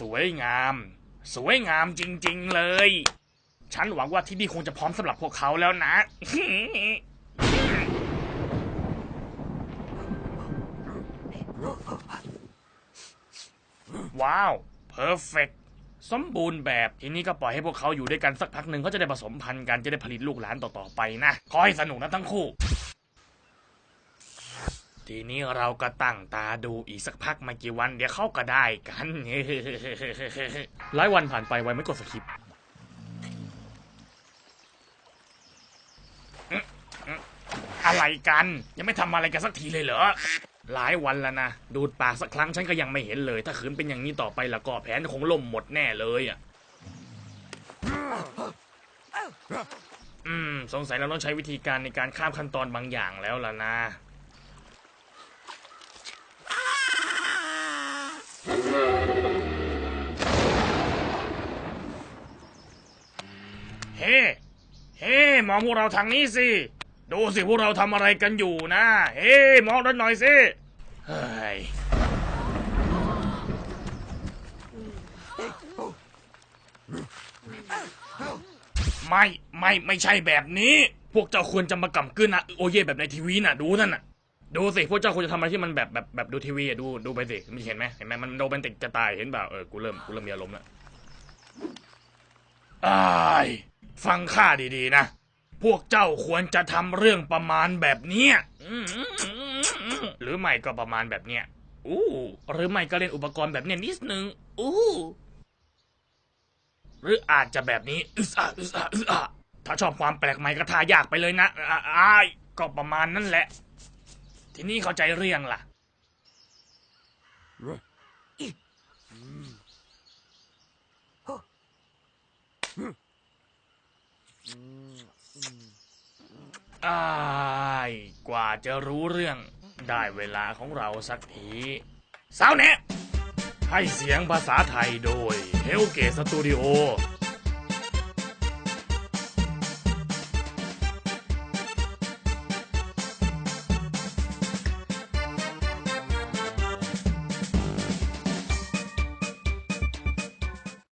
สวยงาม สวยงามจริง ๆ เลย ฉันหวังว่าที่นี่คงจะพร้อมสำหรับพวกเขาแล้วนะ ว้าว เพอร์เฟกสมบูรณ์แบบ ทีนี้ก็ปล่อยให้พวกเขาอยู่ด้วยกันสักพักหนึ่งเขาจะได้ผสมพันธุ์กันจะได้ผลิตลูกหลานต่อ ๆ ไปนะ ขอให้สนุกนะทั้งคู่ ทีนี้เราก็ตั้งตาดูอีกสักพักไม่กี่วันเดี๋ยวเขาก็ได้กันหลายวันผ่านไปไวไม่กดสคริปอะไรกัน ยังไม่ทำอะไรกันสักทีเลยเหรอ หลายวันแล้วนะ ดูดปากสักครั้งฉันก็ยังไม่เห็นเลย ถ้าขืนเป็นอย่างนี้ต่อไปล้วก็แผนคงล่มหมดแน่เลยอะอืม สงสัยเราต้องใช้วิธีการในการข้ามขั้นตอนบางอย่างแล้วล่ะนะ เฮ้เฮ้มองพวกเราทางนี้สิ ดูสิพวกเราทำอะไรกันอยู่นะ เฮ้มองเราหน่อยสิเฮ้ยไม่ไม่ไม่ใช่แบบนี้ พวกเจ้าควรจะมากำกึ้นนะโอเย่แบบในทีวีน่ะดูนั่นน่ะดูสิพวกเจ้าควรจะทำอะไรที่มันแบบแบบแบบดูทีวีอะดูดูไปสิมันเห็นไหมเห็นไหมมันโรแมนติกจะตายเห็นเปล่าเออกูเริ่มกูเริ่มมีอารมณ์แล้วอาย ฟังข้าดีๆนะ พวกเจ้าควรจะทำเรื่องประมาณแบบเนี้ยหรือไม่ก็ประมาณแบบเนี้ยอู้หรือไม่ก็เล่นอุปกรณ์แบบเนี้ยนิดนึงอู้หรืออาจจะแบบนี้อึสอะอึสอะอึสอะถ้าชอบความแปลกใหม่ก็ทายากไปเลยนะอ่าอ้ายก็ประมาณนั่นแหละ ทีนี้เข้าใจเรื่องล่ะอ้ายกว่าจะรู้เรื่อง ได้เวลาของเราสักทีสาวเนะให้เสียงภาษาไทยโดยเฮลเกสตูดิโอ